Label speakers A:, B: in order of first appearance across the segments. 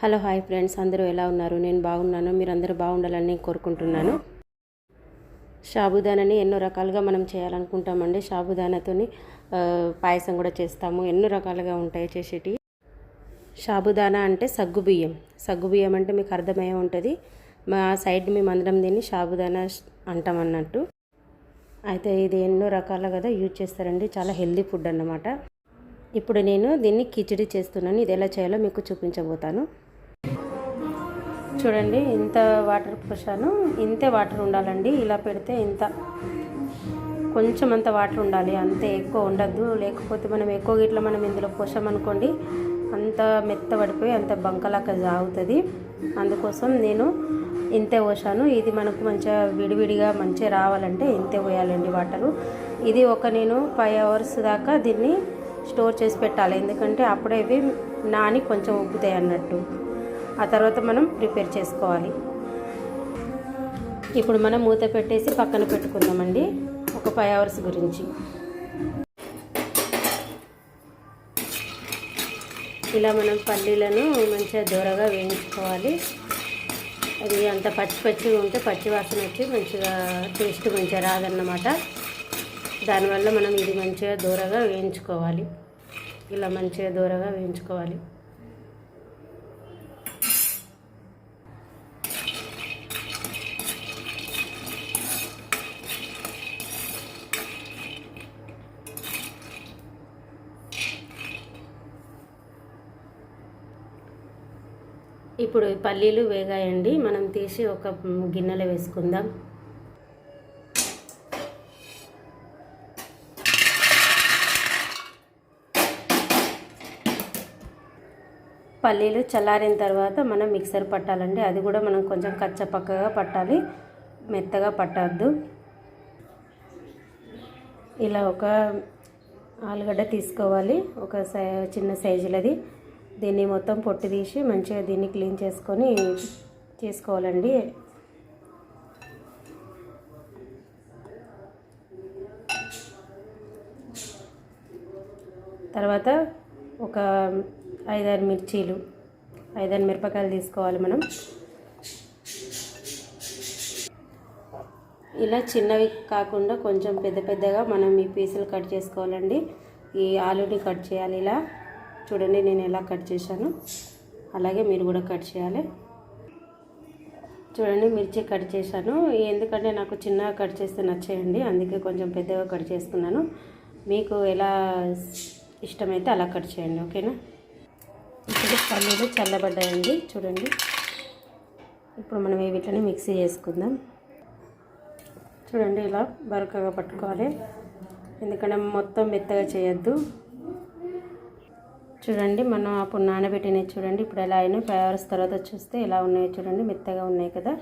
A: Hello hi friends. అందరూ ఎలా ఉన్నారు? నేను బాగున్నాను. మీరు బాగుండాలని కోరుకుంటున్నాను. షాబుదానాని ఎన్నో రకాలుగా మనం చేయాలనుకుంటామండి. షాబుదానాతోని పాయసం కూడా చేస్తాము. ఎన్నో రకాలుగా ఉంటాయి చేసేటి షాబుదానా అంటే సగ్గుబియ్యం సగ్గుబియ్యం అంటే మీకు అర్థమయ్యే ఉంటుంది. మా సైడ్ మేము అందరం దీన్ని షాబుదానా అంటాం అన్నట్టు అయితే ఇది ఎన్నో రకాల కదా యూజ్ చేస్తారండి. చాలా హెల్దీ ఫుడ్ అన్నమాట. ఇప్పుడు నేను దీన్ని కిచిడి చేస్తున్నాను. ఇది ఎలా చేయాలో మీకు చూపించబోతాను. చూడండి ఇంత వాటర్ పోసాను. ఇంతే వాటర్ ఉండాలండి. ఇలా పెడితే ఇంత. కొంచెం అంత వాటర్ ఉండాలి. అంతే ఎక్కువ ఉండద్దు. లేకపోతే మనం ఎక్కువ ఇట్లా మనం ఇందులో పోసామనుకోండి అంత మెత్త పడిపోయి అంత బంకలాగా జాగుతుంది. అందుకోసం నేను ఇంతే పోసాను. ఇది మనకు మంచిగా విడివిడిగా మంచిగా రావాలంటే ఇంతే పోయాలండి వాటరు. ఇది ఒక నేను ఫైవ్ అవర్స్ దాకా దీన్ని స్టోర్ చేసి పెట్టాలి. ఎందుకంటే అప్పుడే ఇవి నాని కొంచెం ఉబ్బుతాయి అన్నట్టు. ఆ తర్వాత మనం ప్రిపేర్ చేసుకోవాలి. ఇప్పుడు మనం మూత పెట్టేసి పక్కన పెట్టుకుందామండి. ఒక ఫైవ్ అవర్స్ గురించి. ఇలా మనం పల్లీలను మంచిగా దూరగా వేయించుకోవాలి. అది అంత పచ్చి పచ్చిగా ఉంటే పచ్చి వాసన వచ్చి మంచిగా టేస్ట్ మంచిగా రాదన్నమాట. దానివల్ల మనం ఇది మంచిగా దూరగా వేయించుకోవాలి. ఇలా మంచిగా దూరగా వేయించుకోవాలి. ఇప్పుడు పల్లీలు వేగాయండి. మనం తీసి ఒక గిన్నెలో వేసుకుందాం. పల్లీలు చల్లారిన తర్వాత మనం మిక్సర్ పట్టాలండి. అది కూడా మనం కొంచెం కచ్చపక్కగా పట్టాలి. మెత్తగా పట్టద్దు. ఇలా ఒక ఆలుగడ్డ తీసుకోవాలి. ఒక సై చిన్న సైజులది. దీన్ని మొత్తం పొట్టు తీసి మంచిగా దీన్ని క్లీన్ చేసుకొని చేసుకోవాలండి. తర్వాత ఒక ఐదారు మిర్చీలు ఐదారు మిరపకాయలు తీసుకోవాలి మనం. ఇలా చిన్నవి కాకుండా కొంచెం పెద్ద పెద్దగా మనం ఈ పీసులు కట్ చేసుకోవాలండి. ఈ ఆలుని కట్ చేయాలి ఇలా. చూడండి నేను ఎలా కట్ చేశాను. అలాగే మీరు కూడా కట్ చేయాలి. చూడండి మిర్చి కట్ చేశాను. ఎందుకంటే నాకు చిన్నగా కట్ చేస్తే నచ్చేయండి. అందుకే కొంచెం పెద్దగా కట్ చేసుకున్నాను మీకు ఎలా ఇష్టమైతే అలా కట్ చేయండి ఓకేనా? ఇప్పుడు పల్లీలు చల్లబడ్డాయండి చూడండి. ఇప్పుడు మనం వీటిని మిక్సీ చేసుకుందాం. చూడండి ఇలా బరకగా పట్టుకోవాలి. ఎందుకంటే మొత్తం మెత్తగా చేయొద్దు. చూడండి మనం అప్పుడు నానబెట్టినవి చూడండి ఇప్పుడు ఎలా అయినాయి ఫైవ్ అవర్స్ తర్వాత చూస్తే ఎలా ఉన్నాయో చూడండి మెత్తగా ఉన్నాయి కదా.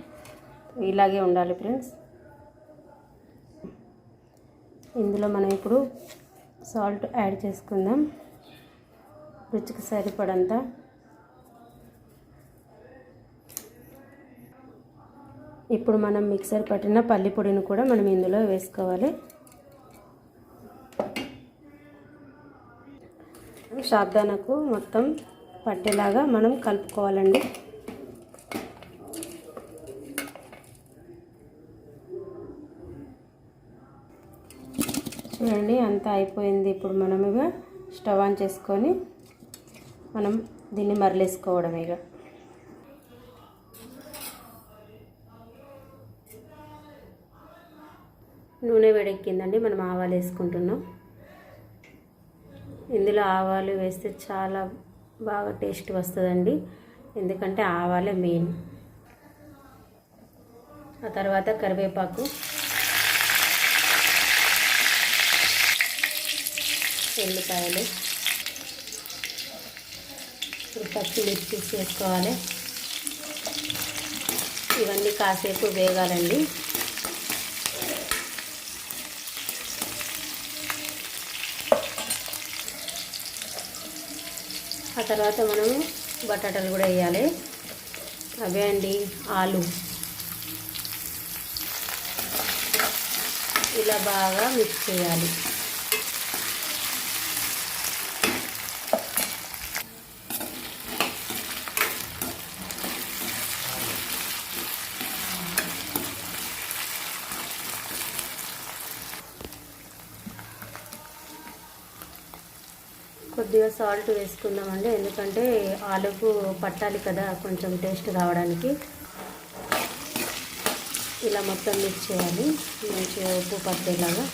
A: ఇలాగే ఉండాలి ఫ్రెండ్స్. ఇందులో మనం ఇప్పుడు సాల్ట్ యాడ్ చేసుకుందాం. రుచికి సరిపడంత. ఇప్పుడు మనం మిక్సర్ పట్టిన పల్లి పొడిని కూడా మనం ఇందులో వేసుకోవాలి. షాబ్దానకు మొత్తం పట్టేలాగా మనం కలుపుకోవాలండి. చూడండి అంతా అయిపోయింది. ఇప్పుడు మనం ఇక స్టవ్ ఆన్ చేసుకొని మనం దీన్ని మరలేసుకోవడం ఇక. నూనె వేడెక్కిందండి. మనం ఆవాలు వేసుకుంటున్నాం. ఇందులో ఆవాలు వేస్తే చాలా బాగా టేస్ట్ వస్తుందండి. ఎందుకంటే ఆవాలే మెయిన్. ఆ తర్వాత కరివేపాకు. ఎల్లిపాయలు. ఇప్పుడు పచ్చిమిర్చి వేసుకోవాలి. ఇవన్నీ కాసేపు వేగాలండి. ఆ తర్వాత మనము బటాటాలు కూడా వేయాలి. అవే అండి ఆలు. ఇలా బాగా మిక్స్ చేయాలి. కొద్దిగా సాల్ట్ వేసుకుందామండి. ఎందుకంటే ఆలుకు పట్టాలి కదా కొంచెం టేస్ట్ రావడానికి. ఇలా మొత్తం మిక్స్ చేయాలి. మంచిగా ఉప్పు పట్టేలాగా.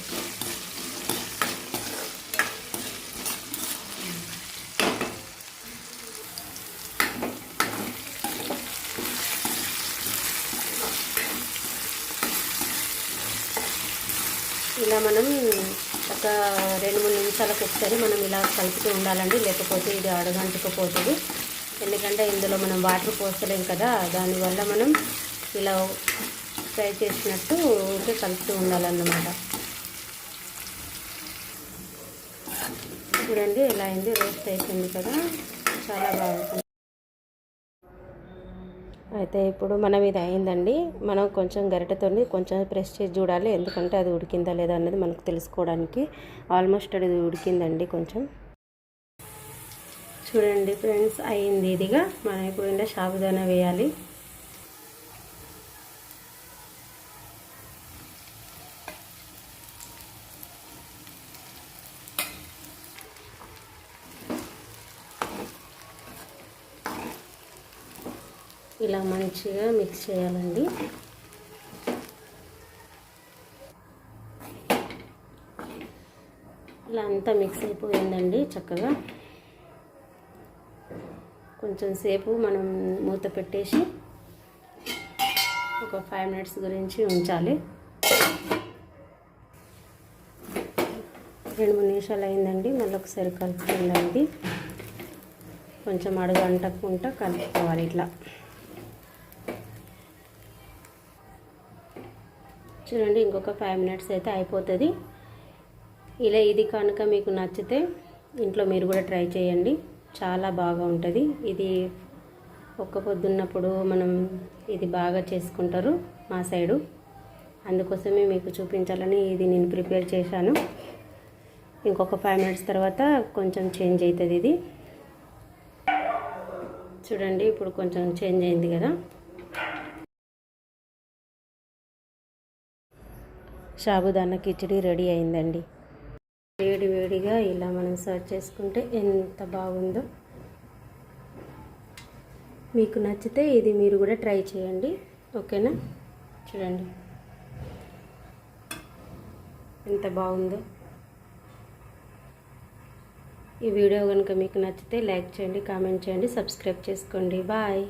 A: ఇలా మనం ఒక రెండు మూడు నిమిషాలకు ఒకసారి మనం ఇలా కలుపుతూ ఉండాలండి లేకపోతే ఇది అడుగంటుకుపోతుంది. ఎందుకంటే ఇందులో మనం వాటర్ పోస్తలేం కదా దానివల్ల మనం ఇలా ఫ్రై చేసినట్టు ఊరికే కలుపుతూ ఉండాలన్నమాట. చూడండి ఇలా అయింది రోస్ట్ అయిపోయింది కదా చాలా బాగుంటుంది. అయితే ఇప్పుడు మనం ఇది అయిందండి. మనం కొంచెం గరిటెతో కొంచెం ప్రెస్ చేసి చూడాలి. ఎందుకంటే అది ఉడికిందా లేదా అనేది మనకు తెలుసుకోవడానికి. ఆల్మోస్ట్ అది ఉడికిందండి కొంచెం. చూడండి ఫ్రెండ్స్ అయింది. ఇదిగా మనం ఇప్పుడు ఇలా సాబుదానా వేయాలి. ఇలా మంచిగా మిక్స్ చేయాలండి. ఇలా అంతా మిక్స్ అయిపోయిందండి చక్కగా. కొంచెం సేపు మనం మూత పెట్టేసి ఒక ఫైవ్ మినిట్స్ గురించి ఉంచాలి. రెండు మూడు నిమిషాలు అయిందండి మళ్ళీ ఒకసారి కలుపుకుందండి కొంచెం అడుగు అంటకుండా కలుపుకోవాలి ఇట్లా. చూడండి ఇంకొక ఫైవ్ మినిట్స్ అయితే అయిపోతుంది. ఇలా ఇది కనుక మీకు నచ్చితే ఇంట్లో మీరు కూడా ట్రై చేయండి. చాలా బాగా ఉంటుంది. ఇది ఒక్క పొద్దున్నప్పుడు మనం ఇది బాగా చేసుకుంటారు మా సైడు. అందుకోసమే మీకు చూపించాలని ఇది నేను ప్రిపేర్ చేశాను. ఇంకొక ఫైవ్ మినిట్స్ తర్వాత కొంచెం చేంజ్ అవుతుంది ఇది. చూడండి ఇప్పుడు కొంచెం చేంజ్ అయింది కదా. సాబుదానా కిచడీ రెడీ అయిందండి. వేడి వేడిగా ఇలా మనం సర్వ్ చేసుకుంటే ఎంత బాగుందో. మీకు నచ్చితే ఇది మీరు కూడా ట్రై చేయండి. ఓకేనా? చూడండి. ఎంత బాగుందో. ఈ వీడియో కనుక మీకు నచ్చితే లైక్ చేయండి కామెంట్ చేయండి సబ్స్క్రైబ్ చేసుకోండి. బాయ్.